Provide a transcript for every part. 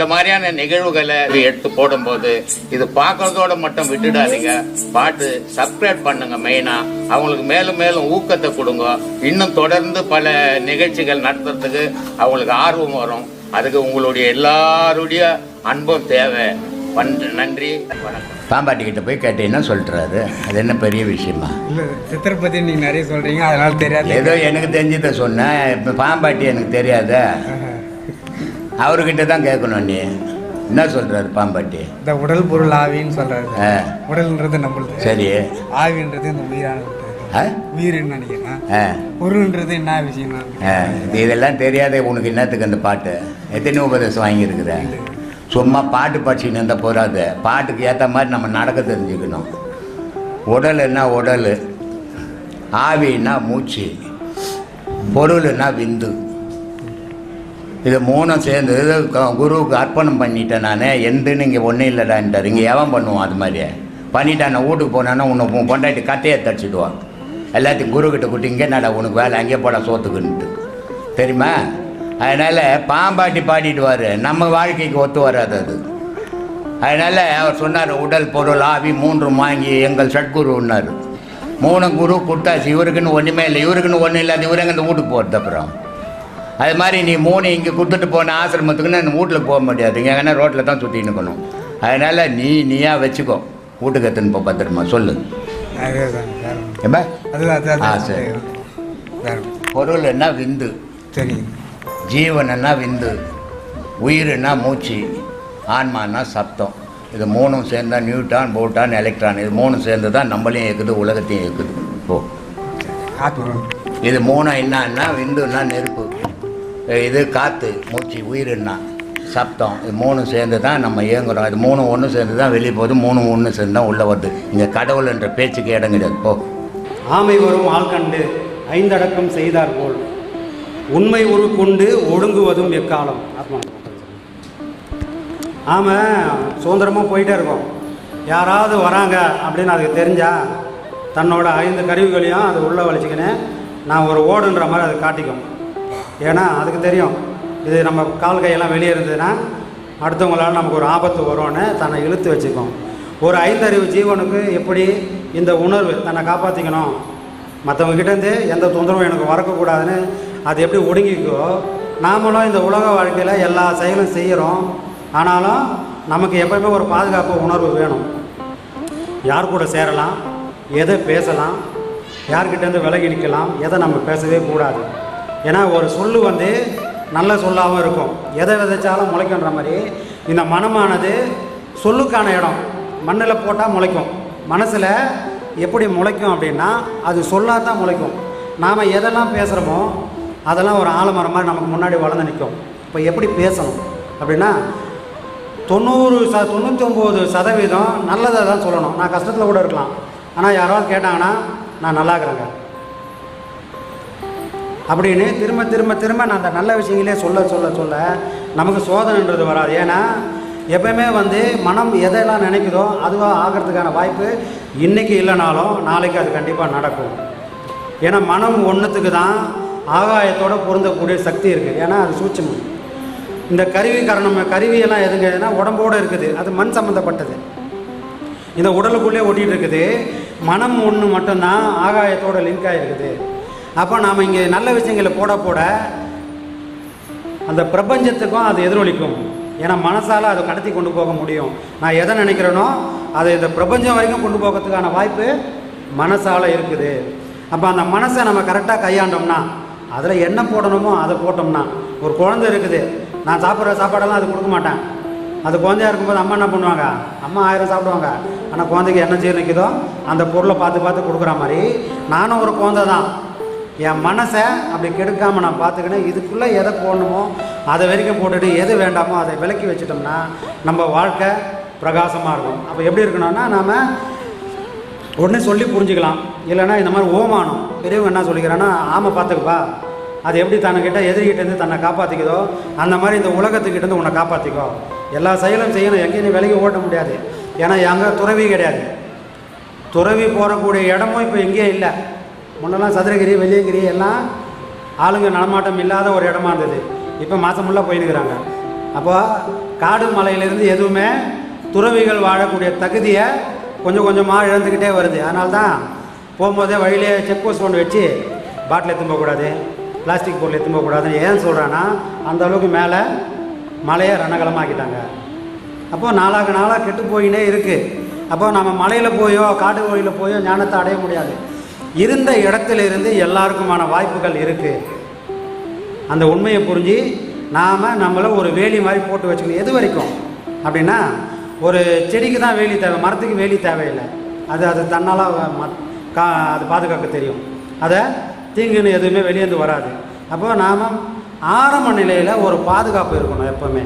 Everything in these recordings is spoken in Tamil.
இந்த மாதிரியான நிகழ்வுகளை எடுத்து போடும்போது இது பார்க்கறதோட மட்டும் விட்டுடாதீங்க. பாட்டு சப்ஸ்கிரைப் பண்ணுங்க மெயினா அவங்களுக்கு மேலும் மேலும் ஊக்கத்தை கொடுங்க. இன்னும் தொடர்ந்து பல நிகழ்ச்சிகள் நடத்துறதுக்கு அவங்களுக்கு ஆர்வம் வரும். அதுக்கு உங்களுடைய எல்லாருடைய அன்பும் தேவை. பண்ற- நன்றி வணக்கம். பாம்பாட்டி கிட்ட போய் கேட்டீங்கன்னா சொல்லிட்டுறாரு அது என்ன பெரிய விஷயமா? இல்லை சித்தரை பற்றி நீங்கள் நிறைய சொல்கிறீங்க அதனால தெரியாது. ஏதோ எனக்கு தெரிஞ்சதை சொன்னேன். இப்போ பாம்பாட்டி எனக்கு தெரியாத. அவர்கிட்ட தான் கேட்கணும் நீ. என்ன சொல்றாரு பாம்பாட்டி? இந்த உடல் பொருள் ஆவின்னு சொல்கிறாரு ஆ, உடல்ன்றது நம்மளுது. சரி. ஆவின்றது இந்த உயிரானது ஆ? உயிர்னு நினைக்கிறேன். பொருள்ன்றது என்ன இது இதெல்லாம் தெரியாத உனக்கு என்னத்துக்கு அந்த பாட்டு? எத்தனை உபதேசம் வாங்கியிருக்கிற? சும்மா பாட்டு படிச்சுன்னு இருந்தால் போகாது பாட்டுக்கு ஏற்ற மாதிரி நம்ம நடக்க தெரிஞ்சுக்கணும். உடல்னா உடல்? ஆவின்னா மூச்சு. பொருள்னா விந்து. இது மூணும் சேர்ந்து க- குருவுக்கு அர்ப்பணம் பண்ணிட்டேன் நான். எந்துன்னு இங்கே ஒன்றும் இல்லைடான்ட்டார் இங்கே எவன் பண்ணுவான் அது மாதிரி பண்ணிட்டான் நான் வீட்டுக்கு போனான்னா உன்னை பொண்டாட்டி கத்தையை தடிச்சிடுவான் எல்லாத்தையும் குருக்கிட்ட கூட்டி இங்கே நட உனக்கு வேலை? அங்கேயே போட சோத்துக்குன்ட்டு தெரியுமா? அதனால் பாம்பாட்டி பாடிடுவார் நம்ம வாழ்க்கைக்கு ஒத்து வராது அது. அதனால் அவர் சொன்னார் உடல் பொருள் ஆவி மூன்றும் வாங்கி எங்கள் சட்குருன்னார் மூணு குரு கொடுத்தாச்சு இவருக்குன்னு ஒன்றுமே இல்லை. இவருக்குன்னு ஒன்றும் இல்லாத இவருங்க இந்த வீட்டுக்கு போகிறது அப்புறம். அது மாதிரி நீ மூணு இங்கே கொடுத்துட்டு போன ஆசிரமத்துக்கு நான் வீட்டில் போக முடியாது எங்கன்னா ரோட்டில் தான் சுற்றி நிற்கணும் அதனால் நீ நீயா வச்சுக்கோ. வீட்டுக்கு எத்தனை போ பத்திரமா? சொல்லு. ஆ, சரி. பொருள்னா விந்து? சரிங்க ஜீவனா விந்து? உயிர்னா மூச்சு? ஆன்மானா சப்தம்? இது மூணும் சேர்ந்தா நியூட்டான் போட்டான் எலக்ட்ரான். இது மூணும் சேர்ந்து தான் நம்மளையும் இருக்குது உலகத்தையும் இருக்குது ஆத்மா இது மூணும் என்னன்னா விந்துன்னா நெருப்பு. இது காற்று மூச்சு உயிர்னா சப்தம் இது மூணும் சேர்ந்து தான் நம்ம இயங்குறோம். இது மூணு ஒன்று சேர்ந்து தான் வெளியே போகுது மூணு ஒன்று சேர்ந்து தான் உள்ளே வருது. இங்கே கடவுள் என்ற பேச்சுக்கு இடம் கிடையாது போ. ஆமை வரும் ஆள்கண்டு ஐந்தடக்கம் செய்தார் போல். உண்மை உரு கொண்டு ஒடுங்குவதும் எக்காலம். ஆத்மா சுதந்திரமாக போயிட்டே இருக்கோம். யாராவது வராங்க அப்படின்னு அதுக்கு தெரிஞ்சா தன்னோட ஐந்து கருவிகளையும் அது உள்ளே வலிச்சுக்கின்னு நான் ஒரு ஓடுன்ற மாதிரி அதை காட்டிக்கும் ஏன்னா அதுக்கு தெரியும். இது நம்ம கால் கையெல்லாம் வெளியே இருந்ததுன்னா அடுத்தவங்களால் நமக்கு ஒரு ஆபத்து வரும்னு தன்னை இழுத்து வச்சுக்கும். ஒரு ஐந்தறிவு ஜீவனுக்கு எப்படி இந்த உணர்வு தன்னை காப்பாற்றிக்கணும் மற்றவங்ககிட்டேருந்து எந்த தொந்தரவும் எனக்கு வரக்கூடாதுன்னு அது எப்படி ஒடுங்கிக்கோ? நாமளும் இந்த உலக வாழ்க்கையில் எல்லா செயலும் செய்கிறோம் ஆனாலும் நமக்கு எப்பயுமே ஒரு பாதுகாப்பு உணர்வு வேணும். யார் கூட சேரலாம்? எதை பேசலாம்? யார்கிட்டேருந்து விலகி நிற்கலாம்? எதை நம்ம பேசவே கூடாது. ஏன்னா ஒரு சொல்லு வந்து நல்ல சொல்லாகவும் இருக்கும். எதை விதைச்சாலும் முளைக்குன்ற மாதிரி. இந்த மனமானது சொல்லுக்கான இடம். மண்ணில் போட்டால் முளைக்கும். மனசில் எப்படி முளைக்கும் அப்படின்னா அது சொல்லாதான் முளைக்கும். நாம் எதெல்லாம் பேசுகிறோமோ அதெல்லாம் ஒரு ஆலமரம் மாதிரி நமக்கு முன்னாடி வளர்ந்து நிற்கும் இப்போ எப்படி பேசணும்? அப்படின்னா தொண்ணூறு ச தொண்ணூற்றி ஒம்பது சதவீதம் நல்லதை தான் சொல்லணும். நான் கஷ்டத்தில் கூட இருக்கலாம். ஆனால் யாராவது கேட்டாங்கன்னா நான் நல்லா இருக்கிறேங்க அப்படின்னு திரும்ப திரும்ப திரும்ப நான் அந்த நல்ல விஷயங்களே சொல்ல சொல்ல சொல்ல நமக்கு சோதனைன்றது வராது. ஏன்னா எப்பயுமே வந்து மனம் எதெல்லாம் நினைக்குதோ அதுவாக ஆகிறதுக்கான வாய்ப்பு இன்றைக்கி இல்லைனாலும் நாளைக்கு அது கண்டிப்பாக நடக்கும். ஏன்னா மனம் ஒன்றுத்துக்கு தான் ஆகாயத்தோடு பொருந்தக்கூடிய சக்தி இருக்குது ஏன்னா அது சூட்சமம். இந்த கருவி காரணம் கருவியெல்லாம் எதுங்கன்னா உடம்போடு இருக்குது. அது மண் சம்மந்தப்பட்டது இந்த உடலுக்குள்ளே ஒட்டிகிட்டு இருக்குது. மனம் ஒன்று மட்டும்தான் ஆகாயத்தோட லிங்க் ஆகிருக்குது அப்போ நாம் இங்கே நல்ல விஷயங்களை போட போட அந்த பிரபஞ்சத்துக்கும் அது எதிரொலிக்கும். ஏன்னா மனசால் அதை கடத்தி கொண்டு போக முடியும். நான் எதை நினைக்கிறேனோ அதை இந்த பிரபஞ்சம் வரைக்கும் கொண்டு போகிறதுக்கான வாய்ப்பு மனசால் இருக்குது. அப்போ அந்த மனசை நம்ம கரெக்டாக கையாண்டோம்னா அதில் என்ன போடணுமோ அதை போட்டோம்னா ஒரு குழந்தை இருக்குது. நான் சாப்பிட்ற சாப்பாடெல்லாம் அது கொடுக்க மாட்டேன். அது குழந்தையா இருக்கும்போது அம்மா என்ன பண்ணுவாங்க? அம்மா ஆயிரம் சாப்பிடுவாங்க. ஆனால் குழந்தைக்கு என்ன ஜீரணிக்குதோ அந்த பொருளை பார்த்து பார்த்து கொடுக்குற மாதிரி. நானும் ஒரு குழந்தை தான் என் மனசை அப்படி கெடுக்காமல் நான் பார்த்துக்கினேன் இதுக்குள்ளே எதை போடணுமோ அதை வரைக்கும் போட்டுட்டு எது வேண்டாமோ அதை விலக்கி வச்சிட்டோம்னா நம்ம வாழ்க்கை பிரகாசமாக இருக்கும். அப்போ எப்படி இருக்கணும்னா நாம் உடனே சொல்லி புரிஞ்சுக்கலாம். இல்லைன்னா இந்த மாதிரி ஓமானம். பெரியவங்க என்ன சொல்லிக்கிறான்னா ஆமை பார்த்துக்குப்பா. அது எப்படி தன்னைக்கிட்ட எதிரிகிட்டேருந்து தன்னை காப்பாற்றிக்குதோ அந்த மாதிரி இந்த உலகத்துக்கிட்டேருந்து உன்னை காப்பாற்றிக்கோ எல்லா செயலும் செய்யணும். எங்கேயும் நீ விலகி ஓட்ட முடியாது. ஏன்னா எங்கே துறவி கிடையாது. துறவி போகக்கூடிய இடமும் இப்போ எங்கேயும் இல்லை. முன்னெல்லாம் சதுரகிரி வெள்ளியங்கிரி எல்லாம் ஆளுங்க நடமாட்டம் இல்லாத ஒரு இடமா இருந்தது. இப்போ மாதம் ஃபுல்லாக போயினுக்கிறாங்க அப்போ காடு மலையிலேருந்து எதுவுமே துறவிகள் வாழக்கூடிய தகுதியை கொஞ்சம் கொஞ்சமாக இழந்துக்கிட்டே வருது. அதனால தான் போகும்போதே வழியிலே செக் போஸ்ட் ஒன்று வச்சு பாட்டில் எடுத்துன்னு போகக்கூடாது பிளாஸ்டிக் பொருள் எடுத்துன்னு போகக்கூடாதுன்னு ஏன் சொல்கிறேன்னா அந்த அளவுக்கு மேலே மலையை ரணகலமாக்கிட்டாங்க. அப்போது நாளாக நாளாக கெட்டு போயின்னே இருக்குது அப்போது நம்ம மலையில் போயோ காட்டு கோயிலில் போயோ ஞானத்தை அடைய முடியாது. இருந்த இடத்துல இருந்து எல்லாருக்குமான வாய்ப்புகள் இருக்குது அந்த உண்மையை புரிஞ்சு நாம் நம்மளை ஒரு வேலி மாதிரி போட்டு வச்சுக்கணும். எது வரைக்கும்? அப்படின்னா ஒரு செடிக்கு தான் வேலி தேவை மரத்துக்கு வேலி தேவையில்லை. அது அது தன்னால் ம- கா அது பாதுகாக்க தெரியும். அதை தீங்குன்னு எதுவுமே வெளியேந்து வராது. அப்போ நாம் ஆரம்ப நிலையில் ஒரு பாதுகாப்பு இருக்கணும் எப்போவுமே.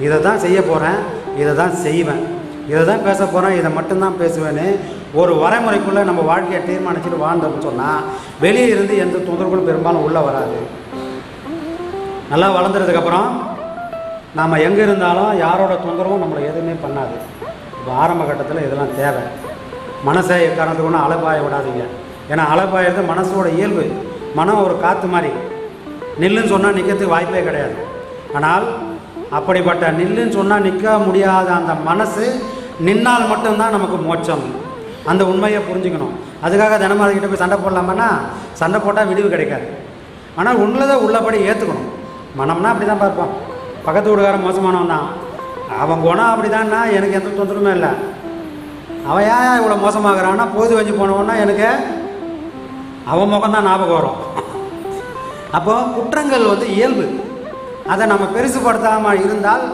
இதை தான் செய்ய போகிறேன் இதை தான் செய்வேன். இதை தான் பேச போகிறேன் இதை மட்டும்தான் பேசுவேன்னு ஒரு வரைமுறைக்குள்ளே நம்ம வாழ்க்கையை தீர்மானிச்சுட்டு வாழ்ந்தோம்னு சொன்னால் வெளியே இருந்து எந்த தொந்தரவுகளும் பெரும்பாலும் உள்ளே வராது. நல்லா வளர்ந்ததுக்கப்புறம் நாம் எங்கே இருந்தாலும் யாரோட தொந்தரவும் நம்மளை எதுவுமே பண்ணாது. இப்போ ஆரம்ப கட்டத்தில் இதெல்லாம் தேவை. மனசை காரணத்துக்கு ஒன்றும் அலைப்பாய விடாதீங்க. ஏன்னா அலைப்பாயிறது மனசோட இயல்பு. மனம் ஒரு காற்று மாதிரி. நில்லுன்னு சொன்னால் நிற்கிறதுக்கு வாய்ப்பே கிடையாது. ஆனால் அப்படிப்பட்ட நில்லுன்னு சொன்னால் நிற்க முடியாத அந்த மனசு நின்னால் மட்டும்தான் நமக்கு மோட்சம். அந்த உண்மையை புரிஞ்சுக்கணும். அதுக்காக தினமும் அதுக்கிட்ட போய் சண்டை போடலாமன்னா சண்டை போட்டால் விடிவு கிடைக்காது. ஆனால் உள்ளதை உள்ளபடி ஏற்றுக்கணும் மனம்னா அப்படி தான் பார்ப்பான் பக்கத்து வீடுக்காரன் மோசமானவன் தான் அவன் குணம் அப்படி தான்னா எனக்கு எந்த தொந்தரவுமே இல்லை. அவன் ஏன் இவ்வளோ மோசமாகறான்னா போது வச்சு போனவன்னா எனக்கு அவன் முகம் தான் ஞாபகம் வரும். அப்போது குற்றங்கள் வந்து இயல்பு. அதை நம்ம பெருசுப்படுத்தாமல் இருந்தால்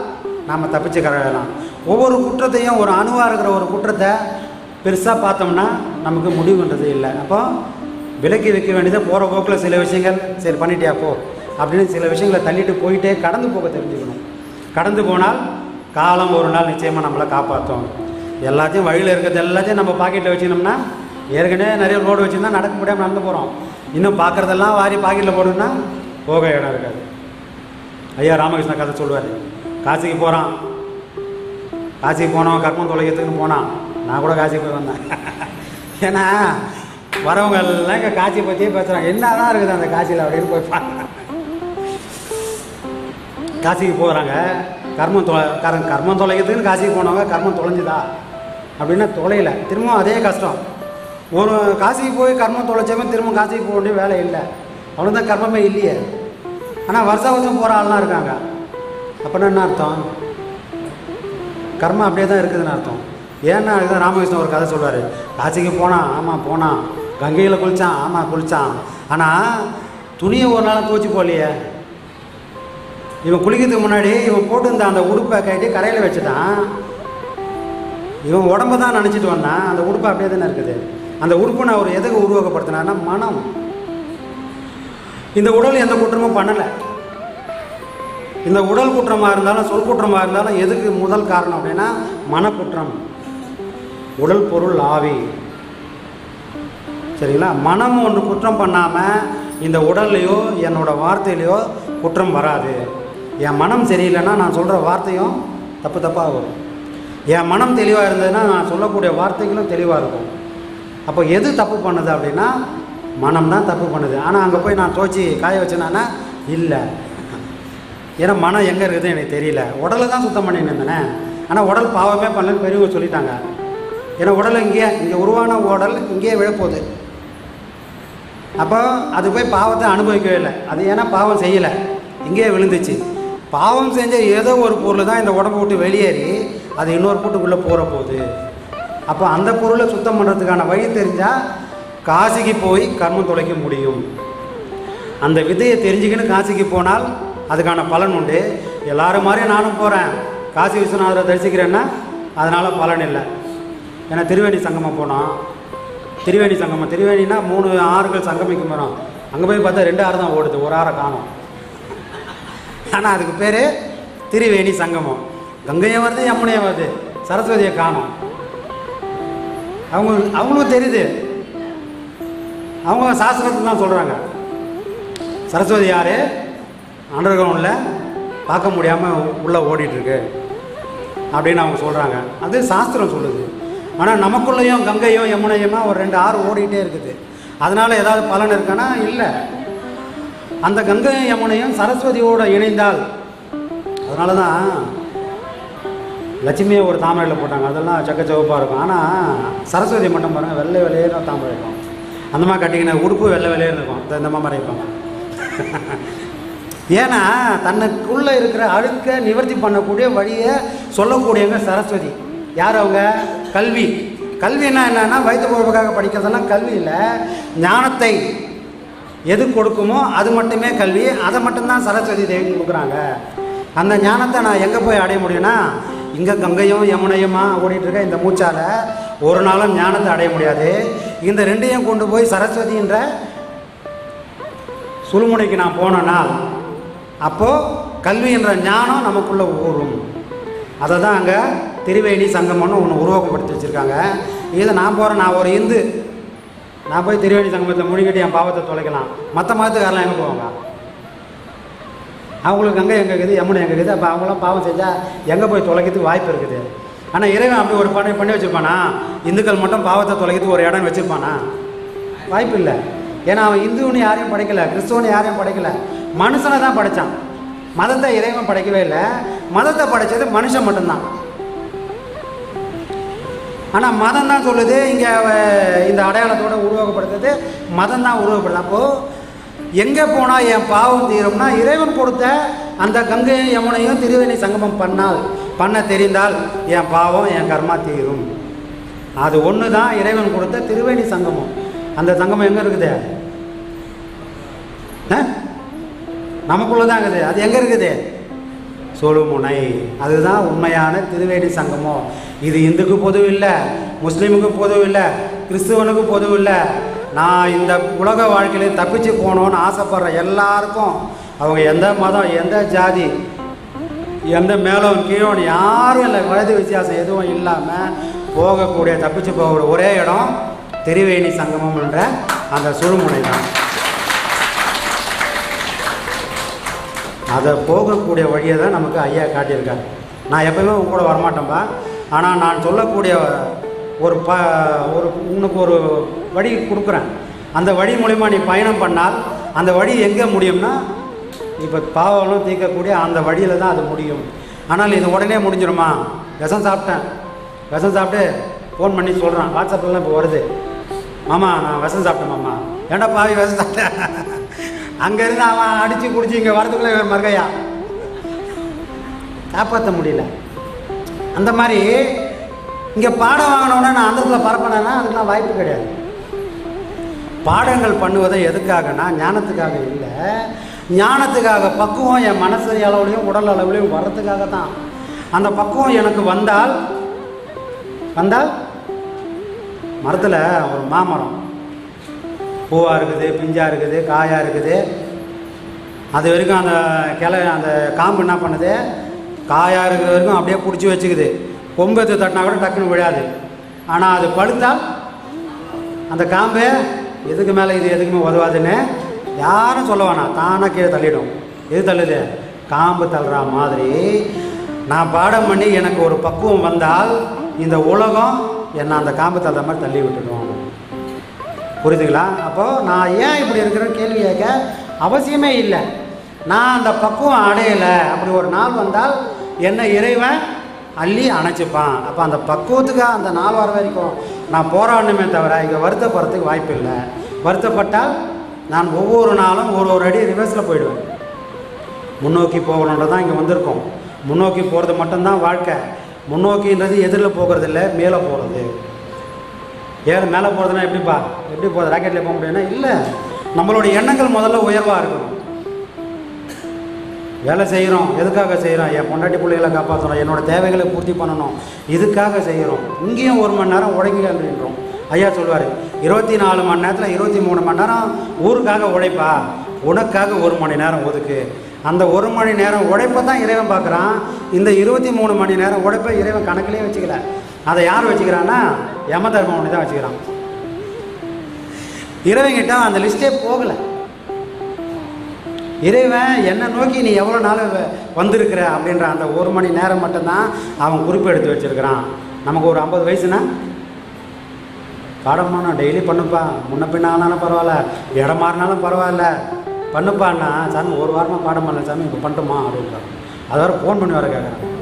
நாம் தப்பிச்சு கரையலாம் ஒவ்வொரு குற்றத்தையும் ஒரு அணுவாக இருக்கிற ஒரு குற்றத்தை பெருசாக பார்த்தோம்னா நமக்கு முடிவுன்றது இல்லை. அப்போ விலக்கி வைக்க வேண்டியது போகிற போக்கில் சில விஷயங்கள் சரி பண்ணிட்டியா போ அப்படின்னு சில விஷயங்களை தள்ளிட்டு போயிட்டே கடந்து போக தெரிஞ்சுக்கணும். கடந்து போனால் காலம் ஒரு நாள் நிச்சயமாக நம்மளை காப்பாற்றும் எல்லாத்தையும் வழியில் இருக்கிறது எல்லாத்தையும் நம்ம பாக்கெட்டில் வச்சுக்கணும்னா ஏற்கனவே நிறைய ரோடு வச்சுருந்தா நடக்க முடியாமல் நடந்து போகிறோம் இன்னும் பார்க்குறதெல்லாம் வாரி பாக்கெட்டில் போடணும்னா போக இடம் இருக்காது. ஐயா ராமகிருஷ்ண கதை சொல்லுவார் காசிக்கு போகிறான் காசிக்கு போனோம் கர்மம் தொலைக்கிறதுக்குன்னு போனான். நான் கூட காசிக்கு போய் வந்தேன். ஏன்னா வரவங்க எல்லாம் இங்கே காசியை பற்றியே பேசுகிறாங்க என்ன தான் இருக்குது அந்த காசியில் அப்படின்னு போய் பார்க்க காசிக்கு போகிறாங்க கர்மம் தொலை கரம் கர்மம் தொலைக்கிறதுக்குன்னு காசிக்கு போனவங்க கர்மம் தொலைஞ்சுதா? அப்படின்னா தொலையில. திரும்பவும் அதே கஷ்டம். ஒரு காசிக்கு போய் கர்மம் தொலைச்சவன் திரும்ப காசிக்கு போக வேண்டிய வேலை இல்லை. அவ்வளோதான் தான் கர்மமே இல்லையே. ஆனால் வருஷம் வருஷம் போகிற ஆள்லாம் இருக்காங்க. அப்படின்னா என்ன அர்த்தம்? கர்மம் அப்படியே தான் இருக்குதுன்னு அர்த்தம். ஏன்னா அதுதான் ராமகிருஷ்ணன் ஒரு கதை சொல்வார். காசிக்கு போனான் ஆமாம் போனான் கங்கையில் குளித்தான் ஆமாம் குளித்தான் ஆனால் துணியை ஒரு நாளும் துவச்சி போகலையே இவன் குளிக்கிறதுக்கு முன்னாடி இவன் போட்டிருந்த அந்த உடுப்பை கட்டி கரையில் வச்சுட்டான். இவன் உடம்பு தான் நினச்சிட்டு வந்தான் அந்த உடுப்பு அப்படியே தானே இருக்குது. அந்த உடுப்பு நான் அவர் எதுக்கு உருவகப்படுத்தினான்னா மனம். இந்த உடல் எந்த குற்றமும் பண்ணலை. இந்த உடல் குற்றமாக இருந்தாலும் சொல் குற்றமாக இருந்தாலும் எதுக்கு முதல் காரணம் அப்படின்னா மனக்குற்றம். உடல் பொருள் ஆவி. சரிங்களா? மனம் ஒன்று குற்றம் பண்ணாமல் இந்த உடல்லையோ என்னோட வார்த்தையிலையோ குற்றம் வராது. என் மனம் சரியில்லைன்னா நான் சொல்கிற வார்த்தையும் தப்பு தப்பாக வரும் என் மனம் தெளிவாக இருந்ததுன்னா நான் சொல்லக்கூடிய வார்த்தைகளும் தெளிவாக இருக்கும். அப்போ எது தப்பு பண்ணுது அப்படின்னா மனம் தான் தப்பு பண்ணுது. ஆனால் அங்கே போய் நான் துவச்சி காய வச்சேனானா இல்லை. ஏன்னா மனம் எங்கே இருக்குதுன்னு எனக்கு தெரியல. உடலை தான் சுத்தம் பண்ணின்னு இருந்தேனே. ஆனால் உடல் பாவமே பண்ணலன்னு பெரியவங்க சொல்லிட்டாங்க. ஏன்னா உடல் இங்கேயே இங்கே உருவான உடல் இங்கேயே விழப்போகுது. அப்போ அது போய் பாவத்தை அனுபவிக்கவே இல்லை. அது ஏன்னா பாவம் செய்யலை. இங்கேயே விழுந்துச்சு. பாவம் செஞ்ச ஏதோ ஒரு பொருள் தான் இந்த உடம்பு விட்டு வெளியேறி அது இன்னொரு கூட்டுக்குள்ளே போகிற போகுது. அப்போ அந்த பொருளை சுத்தம் பண்ணுறதுக்கான வழி தெரிஞ்சால் காசிக்கு போய் கர்மம் தொலைக்க முடியும். அந்த விதையை தெரிஞ்சுக்கின்னு காசிக்கு போனால் அதுக்கான பலன் உண்டு. எல்லாரும் மாதிரியும் நானும் போகிறேன் காசி விஸ்வநாதரை தரிசிக்கிறேன்னா அதனால் பலன் இல்லை. ஏன்னா திருவேணி சங்கமம் போனோம். திருவேணி சங்கமம். திருவேணினா மூணு ஆறுகள் சங்கமிக்கும் போகிறோம் அங்கே போய் பார்த்தா ரெண்டு ஆறு தான் ஓடுது. ஒரு ஆறை காணும். ஆனால் அதுக்கு பேர் திருவேணி சங்கமம். கங்கையை வருது யமுனையை வருது. சரஸ்வதியை காணும். அவங்க அவங்களுக்கும் தெரியுது. அவங்க சாஸ்திரத்துக்கு தான் சொல்கிறாங்க சரஸ்வதி யார்? அண்டர் கிரவுண்டில் பார்க்க முடியாமல் உள்ளே ஓடிட்டுருக்கு. அப்படின்னு அவங்க சொல்கிறாங்க அது சாஸ்திரம் சொல்லுது. ஆனால் நமக்குள்ளேயும் கங்கையும் யமுனையுமா ஒரு ரெண்டு ஆறு ஓடிட்டே இருக்குது. அதனால் ஏதாவது பலன் இருக்கானா இல்லை. அந்த கங்கையும் யமுனையும் சரஸ்வதியோடு இணைந்தால் அதனால தான் லட்சுமியை ஒரு தாமரையில் போட்டாங்க. அதெல்லாம் சக்கச்சவப்பாக இருக்கும். ஆனால் சரஸ்வதி மட்டும் பாருங்கள் வெள்ளை வெள்ளையேற தாமரை இருக்கும். அந்த மாதிரி கட்டிக்கின உடுப்பு வெள்ளை வெள்ளையேன்னு இருக்கும். இந்த மாதிரி இருப்பாங்க ஏன்னா தனக்குள்ளே இருக்கிற அழுக்க நிவர்த்தி பண்ணக்கூடிய வழியை சொல்லக்கூடியவங்க சரஸ்வதி. யார் அவங்க? கல்வி. கல்வின்னா என்னன்னா வயிற்று படிக்கிறதெல்லாம் கல்வியில் ஞானத்தை எது கொடுக்குமோ அது மட்டுமே கல்வி. அதை மட்டும்தான் சரஸ்வதி தேவி கொடுக்குறாங்க. அந்த ஞானத்தை நான் எங்கே போய் அடைய முடியும்னா இங்கே கங்கையும் யமுனையுமா ஓடிட்டுருக்க இந்த மூச்சால ஒரு நாளும் ஞானத்தை அடைய முடியாது. இந்த ரெண்டையும் கொண்டு போய் சரஸ்வதின்ற சுழுமுனைக்கு நான் போனேன்னா அப்போது கல்வி என்ற ஞானம் நமக்குள்ளே ஊறும். அதை தான் அங்கே திருவேணி சங்கமம்னு ஒன்று உருவாக்கப்படுத்தி வச்சுருக்காங்க. இதை நான் போகிறேன் நான் ஒரு இந்து. நான் போய் திருவேணி சங்கமத்தில் முழுகிட்டு என் பாவத்தை தொலைக்கலாம். மற்ற மதத்துக்காரெல்லாம் எங்கே போவாங்க? அவங்களுக்கு அங்கே எங்கே இருக்குது யமுனை எங்கே இருக்குது. அப்போ அவங்களாம் பாவம் செஞ்சால் எங்கே போய் தொலைக்கிறதுக்கு வாய்ப்பு இருக்குது? ஆனால் இறைவன் அப்படி ஒரு பண்ணி பண்ணி வச்சுருப்பானா? இந்துக்கள் மட்டும் பாவத்தை தொலைக்கிறதுக்கு ஒரு இடம் வச்சுருப்பானா? வாய்ப்பு இல்லை. ஏன்னா அவன் இந்துன்னு யாரையும் படைக்கல கிறிஸ்துவனு யாரையும் படைக்கல. மனுஷனை தான் படைச்சான். மதத்தை இறைவன் படைக்கவே இல்லை. மதத்தை படைச்சது மனுஷன் மட்டும்தான். ஆனால் மதம் தான் சொல்லுது இங்கே இந்த அடையாளத்தோட உருவகப்படுத்துறது மதம் தான் உருவாக்கப்படுது அப்போது எங்கே போனால் என் பாவம் தீரும்னா இறைவன் கொடுத்த அந்த கங்கையும் யமுனையும் திருவேணி சங்கமம் பண்ணால் பண்ண தெரிந்தால் என் பாவம் என் கர்மா தீரும். அது ஒன்று தான் இறைவன் கொடுத்த திருவேணி சங்கமம். அந்த சங்கமம் எங்கே இருக்குது? நமக்குள்ள தான் இருக்குது அது எங்கே இருக்குது? சொலுமுனை. அதுதான் உண்மையான திருவேணி சங்கமம் இது இந்துக்கு பொது இல்லை முஸ்லீமுக்கு பொதுவும் இல்லை கிறிஸ்துவனுக்கு பொதுவும் இல்லை நான் இந்த உலக வாழ்க்கையில தப்பிச்சு போகணும்னு ஆசைப்படுற எல்லாருக்கும் அவங்க எந்த மதம் எந்த ஜாதி எந்த மேலும் கீழோன்னு யாரும் இல்லை. வயது வித்தியாசம் எதுவும் இல்லாமல் போகக்கூடிய தப்பிச்சு போகக்கூடிய ஒரே இடம் திருவேணி சங்கமம் என்ற அந்த சுழுமுனை தான். அதை போகக்கூடிய வழியை தான் நமக்கு ஐயா காட்டியிருக்காரு. நான் எப்பவுமே உங்க கூட வரமாட்டேன்பா. ஆனால் நான் சொல்லக்கூடிய ஒரு ப ஒரு உனக்கு ஒரு வழி கொடுக்குறேன். அந்த வழி மூலிமா நீ பயணம் பண்ணால் அந்த வழி எங்கே முடியும்னா இப்போ பாவம்லாம் தீர்க்கக்கூடிய அந்த வழியில் தான் அது முடியும். ஆனால் இது உடனே முடிஞ்சிருமா? விஷம் சாப்பிட்டேன். விஷம் சாப்பிட்டு ஃபோன் பண்ணி சொல்கிறான் வாட்ஸ்அப்லாம் இப்போ வருது. மாமா நான் விஷம் சாப்பிட்டேன் மாமா. ஏன்டா பாவி விஷம் சாப்பிட்டேன் அங்கேருந்து அவன் அடித்து குடிச்சு இங்கே வரதுக்குள்ளே இவர் மறுகையா காப்பாற்ற முடியல. அந்த மாதிரி இங்கே பாடம் வாங்கினோன்னே நான் அந்தத்தில் பரப்பினேன்னா அதுக்கெல்லாம் வாய்ப்பு கிடையாது. பாடங்கள் பண்ணுவதை எதுக்காகனா? ஞானத்துக்காக இல்லை. ஞானத்துக்காக பக்குவம் என் மனசு அளவுலையும் உடல் அளவுலையும் வர்றதுக்காக தான் அந்த பக்குவம் எனக்கு வந்தால் வந்தால் மரத்தில் ஒரு மாமரம். பூவாக இருக்குது பிஞ்சாக இருக்குது காயாக இருக்குது. அது வரைக்கும் அந்த கிளை அந்த காம்பு என்ன பண்ணுது? காயாக இருக்கிற வரைக்கும் அப்படியே பிடிச்சி வச்சுக்குது. கொம்பு எடுத்து தட்டினா கூட டக்குன்னு விழாது. ஆனால் அது பழுத்தால் அந்த காம்பு எதுக்கு மேலே இது எதுக்குமே உதவாதுன்னு யாரும் சொல்ல வேணாம். தானாக கீழே தள்ளிடும். எது தள்ளுது? காம்பு தள்ளுற மாதிரி. நான் பாடம் பண்ணி எனக்கு ஒரு பக்குவம் வந்தால் இந்த உலகம் என்னை அந்த காம்பு தள்ளுற மாதிரி தள்ளி விட்டுடும் புரியுதுங்களா அப்போது நான் ஏன் இப்படி இருக்கிறேன்னு கேள்வி கேட்க அவசியமே இல்லை. நான் அந்த பக்குவம் அடையலை. அப்படி ஒரு நாள் வந்தால் என்ன இறைவன் அள்ளி அணைச்சிப்பான். அப்போ அந்த பக்குவத்துக்காக அந்த நாள் வர வரைக்கும் நான் போராடணுமே தவிர இங்கே வருத்தப்படுறதுக்கு வாய்ப்பு இல்லை. வருத்தப்பட்டால் நான் ஒவ்வொரு நாளும் ஒரு ஒரு அடி ரிவர்ஸில் போயிடுவேன். முன்னோக்கி போகணுன்றது தான் இங்கே வந்திருக்கோம். முன்னோக்கி போகிறது மட்டும்தான் வாழ்க்கை. முன்னோக்கின்றது எதிரில் போகிறது இல்லை மேலே போகிறது ஏறு மேலே போகிறதுனா எப்படிப்பா? எப்படி போகுது? ராக்கெட்டில் போக முடியும்னா இல்லை. நம்மளுடைய எண்ணங்கள் முதல்ல உயர்வாக இருக்கணும். வேலை செய்கிறோம் எதுக்காக செய்கிறோம் என் பொண்டாட்டி பிள்ளைகளை காப்பாற்றணும் என்னோட தேவைகளை பூர்த்தி பண்ணணும். இதுக்காக செய்கிறோம் இங்கேயும் ஒரு மணி நேரம் உழைக்கலன்றோம் ஐயா சொல்லுவார் இருபத்தி நாலு மணி நேரத்தில் இருபத்தி மூணு மணி நேரம் ஊருக்காக உழைப்பா உனக்காக ஒரு மணி நேரம் ஒதுக்கு. அந்த ஒரு மணி நேரம் உழைப்பை தான் இறைவன் பார்க்குறான். இந்த இருபத்தி மூணு மணி நேரம் உழைப்பை இறைவன் கணக்கிலே வச்சுக்கல. அதை யார் வச்சுக்கிறான்னா யம தர்மம் தான் வச்சுக்கிறான். இறைவன்கிட்ட அந்த லிஸ்ட்டே போகலை. இறைவன் என்னை நோக்கி நீ எவ்வளோ நாள் வந்திருக்கிற அப்படின்ற அந்த ஒரு மணி நேரம் மட்டும்தான் அவன் குறிப்பு எடுத்து வச்சிருக்கிறான். நமக்கு ஒரு ஐம்பது வயசுனா? பாடம் பண்ண டெய்லி பண்ணுப்பா. முன்ன பின்ன ஆனாலும் பரவாயில்ல. இடம் மாறினாலும் பரவாயில்ல. பண்ணுப்பான்னா சாமி ஒரு வாரமாக பாடம் பண்ணல சாமி இப்போ பண்ணட்டுமா அப்படின்றான். அது ஃபோன் பண்ணி வர கேட்குறாங்க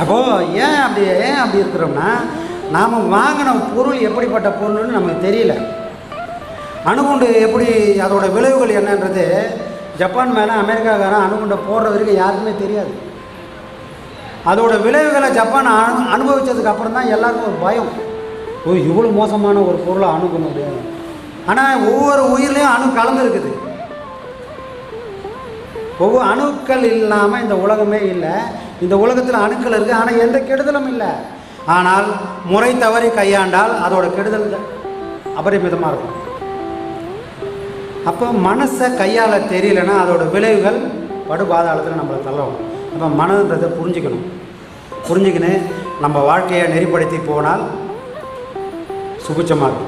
அப்போது ஏன் அப்படி ஏன் அப்படி இருக்கிறோம்னா நாம் வாங்கின பொருள் எப்படிப்பட்ட பொருள்னு நமக்கு தெரியல. அணுகுண்டு எப்படி அதோடய விளைவுகள் என்னன்றது ஜப்பான் மேலே அமெரிக்காக்காரன் அணுகுண்டை போடுற வரைக்கும் யாருக்குமே தெரியாது. அதோட விளைவுகளை ஜப்பான் அனு அனுபவித்ததுக்கு அப்புறம் தான் எல்லாருக்கும் ஒரு பயம். ஓ இவ்வளோ மோசமான ஒரு பொருளை அணுகணும் முடியாது ஆனால் ஒவ்வொரு உயிர்லேயும் அணு கலந்துருக்குது ஒவ்வொரு அணுக்கள் இல்லாமல் இந்த உலகமே இல்லை. இந்த உலகத்தில் அணுக்கள் இருக்குது ஆனால் எந்த கெடுதலும் இல்லை. ஆனால் முறை தவறி கையாண்டால் அதோட கெடுதல் அபரிமிதமாக இருக்கும். அப்போ மனசை கையாள தெரியலன்னா அதோட விளைவுகள் படுபாதாளத்தில் நம்மளை தள்ளணும். அப்போ மனதுன்றதை புரிஞ்சுக்கணும். புரிஞ்சுக்கின்னு நம்ம வாழ்க்கையை நெறிப்படுத்தி போனால் சுபிச்சமாக இருக்கும்.